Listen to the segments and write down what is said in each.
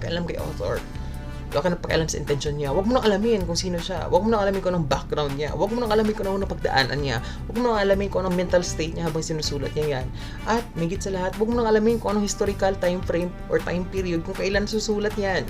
pakialam kay author. Wala ka nang pakialam sa intention niya. Huwag mo nang alamin kung sino siya. Huwag mo nang alamin kung anong background niya. Huwag mo nang alamin kung anong napagdaanan niya. Huwag mo nang alamin kung anong mental state niya habang sinusulat niya yan. At, migit sa lahat, huwag mo nang alamin kung anong historical time frame or time period kung kailan susulat yan.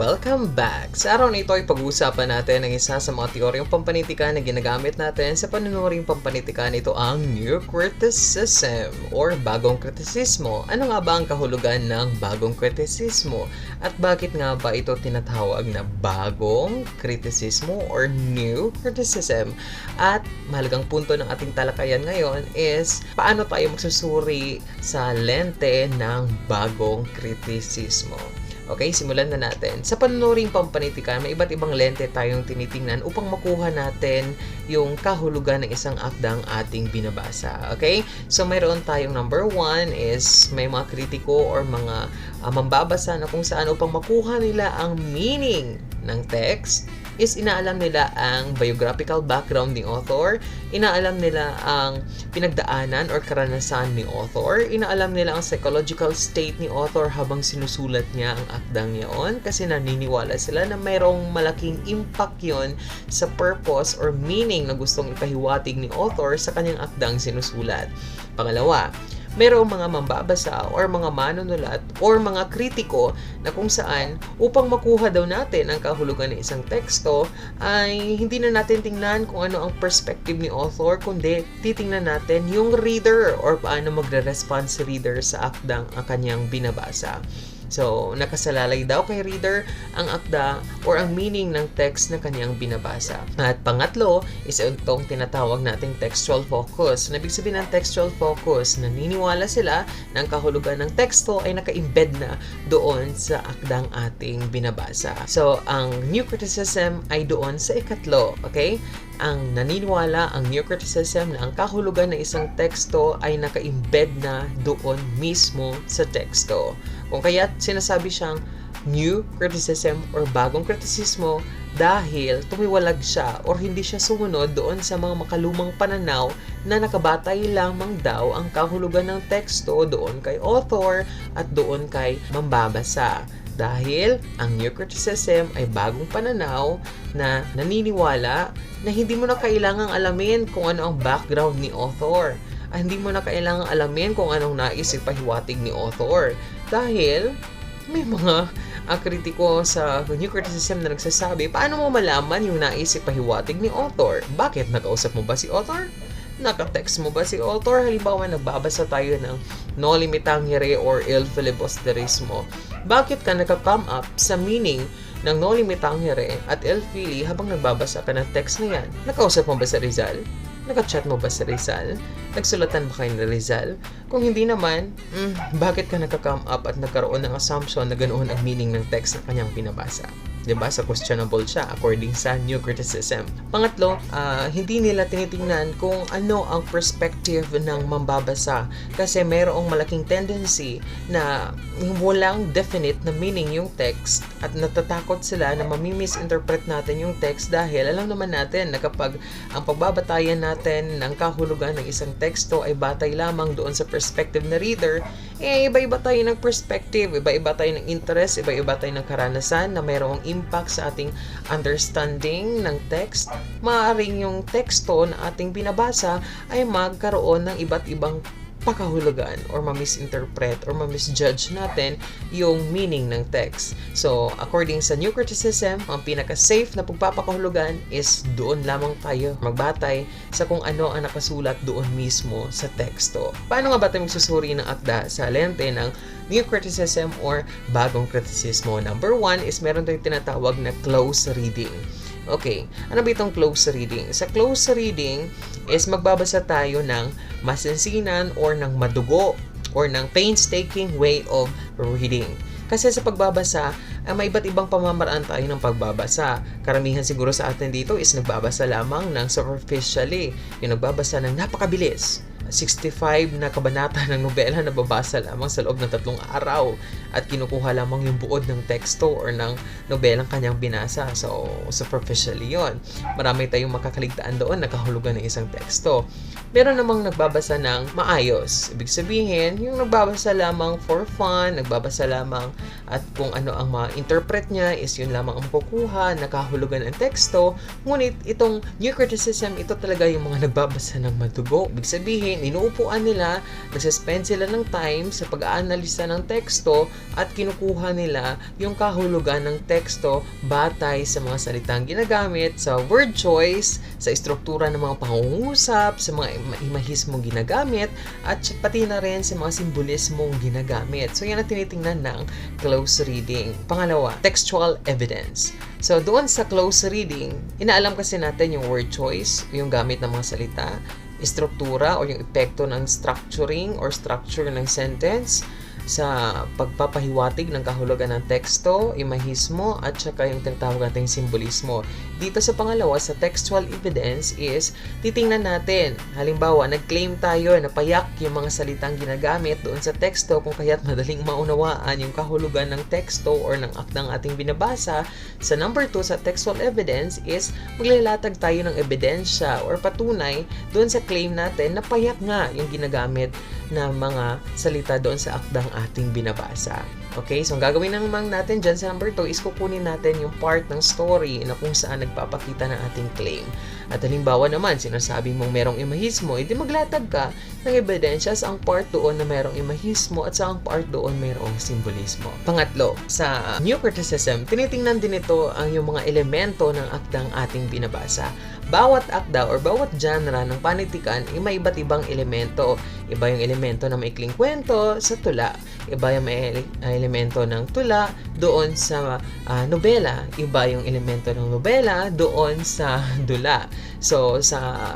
Welcome back! Sa araw na ito ay pag-uusapan natin ang isa sa mga teoryang pampanitika na ginagamit natin sa panunuring pampanitika nito ang New Criticism or Bagong Kritisismo. Ano nga ba ang kahulugan ng Bagong Kritisismo? At bakit nga ba ito tinatawag na Bagong Kritisismo or New Criticism? At mahalagang punto ng ating talakayan ngayon is paano tayo magsusuri sa lente ng Bagong Kritisismo. Okay, simulan na natin. Sa panunuring pampanitika, may iba't ibang lente tayong tinitingnan upang makuha natin yung kahulugan ng isang akdang ating binabasa. Okay? So, mayroon tayong number one is may mga kritiko or mga uh, mambabasa na kung saan upang makuha nila ang meaning ng text is inaalam nila ang biographical background ni author, inaalam nila ang pinagdaanan or karanasan ni author, inaalam nila ang psychological state ni author habang sinusulat niya ang akdang yaon kasi naniniwala sila na mayroong malaking impact yon sa purpose or meaning na gustong ipahiwatig ni author sa kanyang akdang sinusulat. Pangalawa, merong mga mambabasa or mga manunulat or mga kritiko na kung saan upang makuha daw natin ang kahulugan ng isang teksto ay hindi na natin tingnan kung ano ang perspective ni author kundi titingnan natin yung reader or paano magre-respond si reader sa akdang ang kanyang binabasa. So, nakasalalay daw kay reader ang akda or ang meaning ng text na kanyang binabasa. At pangatlo is itong tinatawag nating textual focus. Nabig sabihin ng textual focus, naniniwala sila na ang kahulugan ng teksto ay naka-embed na doon sa akdang ating binabasa. So, ang new criticism ay doon sa ikatlo. Okay? ang naniniwala ang new criticism na ang kahulugan ng isang teksto ay naka-embed na doon mismo sa teksto. Kung kaya sinasabi siyang new criticism or bagong kritisismo dahil tumiwalag siya or hindi siya sumunod doon sa mga makalumang pananaw na nakabatay lamang daw ang kahulugan ng teksto doon kay author at doon kay mambabasa. Dahil ang new criticism ay bagong pananaw na naniniwala na hindi mo na kailangang alamin kung ano ang background ni author. Ay, hindi mo na kailangang alamin kung anong nais ipahiwatig ni author. Dahil may mga uh, kritiko sa new criticism na nagsasabi, paano mo malaman yung nais ipahiwatig ni author? Bakit? Nakausap mo ba si author? Naka-text mo ba si author? Halimbawa, nagbabasa tayo ng no limitangere or il filibusterismo. Bakit ka naka-come up sa meaning ng no limitangere at il fili habang nagbabasa ka ng text na yan? Nakausap mo ba si Rizal? Naka-chat mo ba si Rizal? Nagsulatan ba kayo ni Rizal? Kung hindi naman, mm, bakit ka nagka-come up at nagkaroon ng assumption na ganoon ang meaning ng text na kanyang pinabasa? 'Di ba? Sa questionable siya according sa new criticism. Pangatlo, uh, hindi nila tinitingnan kung ano ang perspective ng mambabasa kasi mayroong malaking tendency na walang definite na meaning yung text at natatakot sila na mamimisinterpret natin yung text dahil alam naman natin na kapag ang pagbabatayan natin ng kahulugan ng isang teksto ay batay lamang doon sa perspective na reader, eh iba-iba tayo ng perspective, iba-iba tayo ng interest, iba-iba tayo ng karanasan na mayroong impact sa ating understanding ng text, maaaring yung teksto na ating binabasa ay magkaroon ng iba't ibang pakahulugan or ma-misinterpret or ma-misjudge natin yung meaning ng text. So, according sa New Criticism, ang pinaka-safe na pagpapakahulugan is doon lamang tayo magbatay sa kung ano ang nakasulat doon mismo sa teksto. Paano nga ba tayo magsusuri ng akda sa lente ng New Criticism or Bagong Kritisismo? Number one is meron tayong tinatawag na close reading. Okay, ano ba itong close reading? Sa close reading is magbabasa tayo ng masinsinan or ng madugo or ng painstaking way of reading. Kasi sa pagbabasa, ay may iba't ibang pamamaraan tayo ng pagbabasa. Karamihan siguro sa atin dito is nagbabasa lamang ng superficially. Yung nagbabasa ng napakabilis 65 na kabanata ng nobela na babasa lamang sa loob ng tatlong araw at kinukuha lamang yung buod ng teksto or ng nobelang kanyang binasa. So, superficially yon. Marami tayong makakaligtaan doon na kahulugan ng isang teksto. Meron namang nagbabasa ng maayos. Ibig sabihin, yung nagbabasa lamang for fun, nagbabasa lamang at kung ano ang ma-interpret niya is yun lamang ang makukuha, nakahulugan ng teksto. Ngunit itong new criticism, ito talaga yung mga nagbabasa ng madugo. Ibig sabihin, inuupuan nila, nagsispend sila ng time sa pag-aanalisa ng teksto at kinukuha nila yung kahulugan ng teksto batay sa mga salitang ginagamit, sa word choice, sa istruktura ng mga pangungusap, sa mga imahismong ginagamit, at pati na rin sa mga simbolismong ginagamit. So, yan ang tinitingnan ng close reading. Pangalawa, textual evidence. So, doon sa close reading, inaalam kasi natin yung word choice, yung gamit ng mga salita, istruktura o yung epekto ng structuring or structure ng sentence sa pagpapahiwatig ng kahulugan ng teksto, imahismo, at saka yung tinatawag nating simbolismo. Dito sa pangalawa, sa textual evidence is, titingnan natin, halimbawa, nag-claim tayo na payak yung mga salitang ginagamit doon sa teksto kung kaya't madaling maunawaan yung kahulugan ng teksto or ng akdang ating binabasa. Sa number 2, sa textual evidence is, maglilatag tayo ng ebidensya or patunay doon sa claim natin na payak nga yung ginagamit na mga salita doon sa akdang ating binabasa. Okay, so ang gagawin naman natin dyan sa number 2 is kukunin natin yung part ng story na kung saan nagpapakita ng ating claim. At halimbawa naman, sinasabi mong merong imahismo, edi maglatag ka ng ebidensya sa ang part doon na merong imahismo at sa ang part doon merong simbolismo. Pangatlo, sa New Criticism, tinitingnan din ito ang yung mga elemento ng akdang ating binabasa. Bawat akda or bawat genre ng panitikan ay may iba't ibang elemento. Iba yung elemento ng maikling kwento sa tula. Iba yung may elemento ng tula doon sa uh, nobela. Iba yung elemento ng nobela doon sa dula. So, sa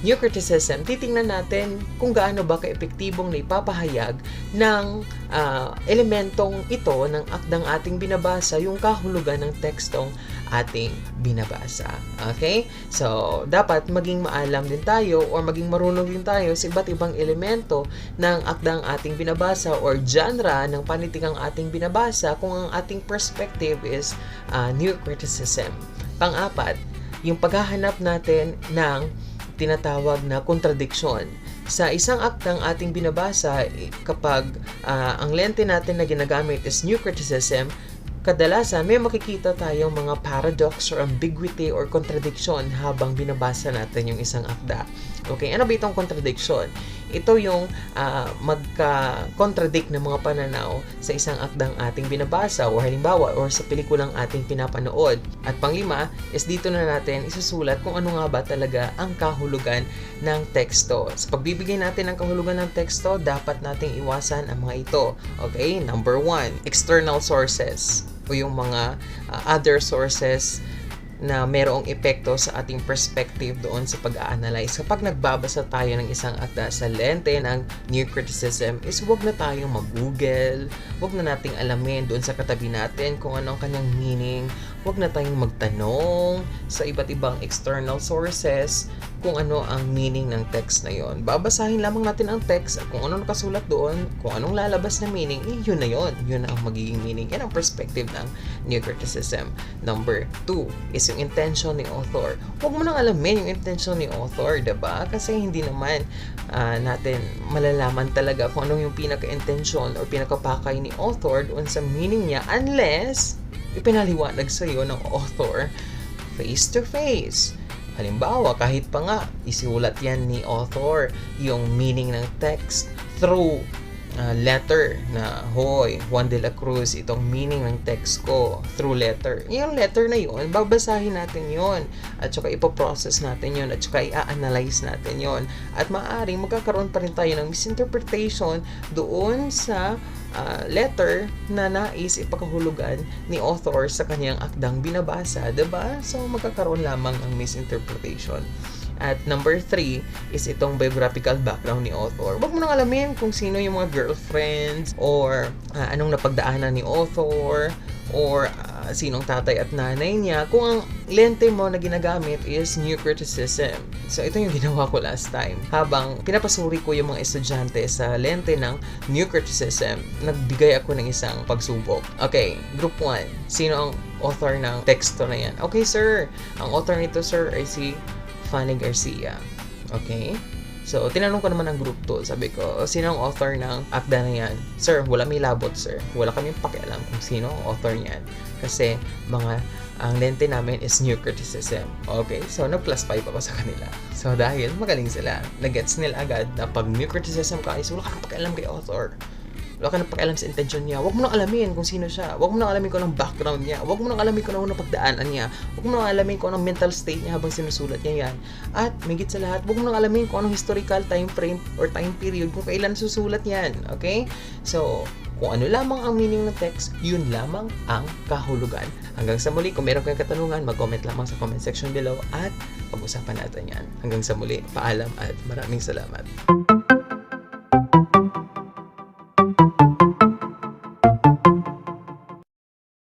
New Criticism, titingnan natin kung gaano ba ka-epektibong na ipapahayag ng uh, elementong ito ng akdang ating binabasa, yung kahulugan ng tekstong ating binabasa. Okay? So, dapat maging maalam din tayo or maging marunong din tayo sa iba't ibang elemento ng akdang ating binabasa or genre ng panitikang ating binabasa kung ang ating perspective is uh, New Criticism. Pang-apat, yung paghahanap natin ng tinatawag na kontradiksyon. Sa isang aktang ating binabasa, eh, kapag uh, ang lente natin na ginagamit is new criticism, kadalasan may makikita tayong mga paradox or ambiguity or contradiction habang binabasa natin yung isang akda. Okay, ano ba itong contradiction? Ito yung uh, magka-contradict ng mga pananaw sa isang akdang ating binabasa o halimbawa or sa pelikulang ating pinapanood. At panglima is dito na natin isusulat kung ano nga ba talaga ang kahulugan ng teksto. Sa pagbibigay natin ng kahulugan ng teksto, dapat nating iwasan ang mga ito. Okay, number one, external sources o yung mga uh, other sources na merong epekto sa ating perspective doon sa pag-a-analyze. Kapag nagbabasa tayo ng isang akda sa lente ng new criticism, is huwag na tayong mag-google, huwag na nating alamin doon sa katabi natin kung anong kanyang meaning, huwag na tayong magtanong sa iba't ibang external sources kung ano ang meaning ng text na yon. Babasahin lamang natin ang text at kung ano nakasulat doon, kung anong lalabas na meaning, eh, yun na yon. Yun ang magiging meaning. Yan ang perspective ng new criticism. Number two is yung intention ni author. Huwag mo nang alamin yung intention ni author, ba diba? Kasi hindi naman uh, natin malalaman talaga kung ano yung pinaka-intention or pinaka-pakay ni author doon sa meaning niya unless ipinaliwanag sa ng author face to face Halimbawa, kahit pa nga isulat yan ni author yung meaning ng text through uh, letter na, Hoy, Juan de la Cruz, itong meaning ng text ko through letter. Yung letter na yun, babasahin natin yon at saka ipoprocess natin yon at saka i-analyze natin yon at maaaring magkakaroon pa rin tayo ng misinterpretation doon sa uh, letter na nais ipakahulugan ni author sa kanyang akdang binabasa, 'di ba? So magkakaroon lamang ng misinterpretation. At number three is itong biographical background ni author. Huwag mo nang alamin kung sino yung mga girlfriends or uh, anong napagdaanan ni author or uh, sinong tatay at nanay niya kung ang lente mo na ginagamit is new criticism. So ito yung ginawa ko last time. Habang pinapasuri ko yung mga estudyante sa lente ng new criticism, nagbigay ako ng isang pagsubok. Okay, group 1. Sino ang author ng teksto na yan? Okay sir, ang author nito sir ay si Fanny Garcia. Okay? So, tinanong ko naman ang group 2. Sabi ko, sino ang author ng akda na yan? Sir, wala may labot, sir. Wala kaming pakialam kung sino ang author niyan. Kasi, mga, ang lente namin is new criticism. Okay? So, nag-plus 5 ako sa kanila. So, dahil magaling sila. Nagets nila agad na pag new criticism ka is wala ka nang pakialam kay author. Wala ka nang pakialam sa intention niya. Huwag mo nang alamin kung sino siya. Huwag mo nang alamin kung anong background niya. Huwag mo nang alamin kung anong pagdaanan niya. Huwag mo nang alamin kung anong mental state niya habang sinusulat niya yan. At, migit sa lahat, huwag mo nang alamin kung anong historical time frame or time period kung kailan susulat yan. Okay? So, kung ano lamang ang meaning ng text, yun lamang ang kahulugan. Hanggang sa muli, kung meron kayong katanungan, mag-comment lamang sa comment section below at pag-usapan natin yan. Hanggang sa muli, paalam at maraming salamat.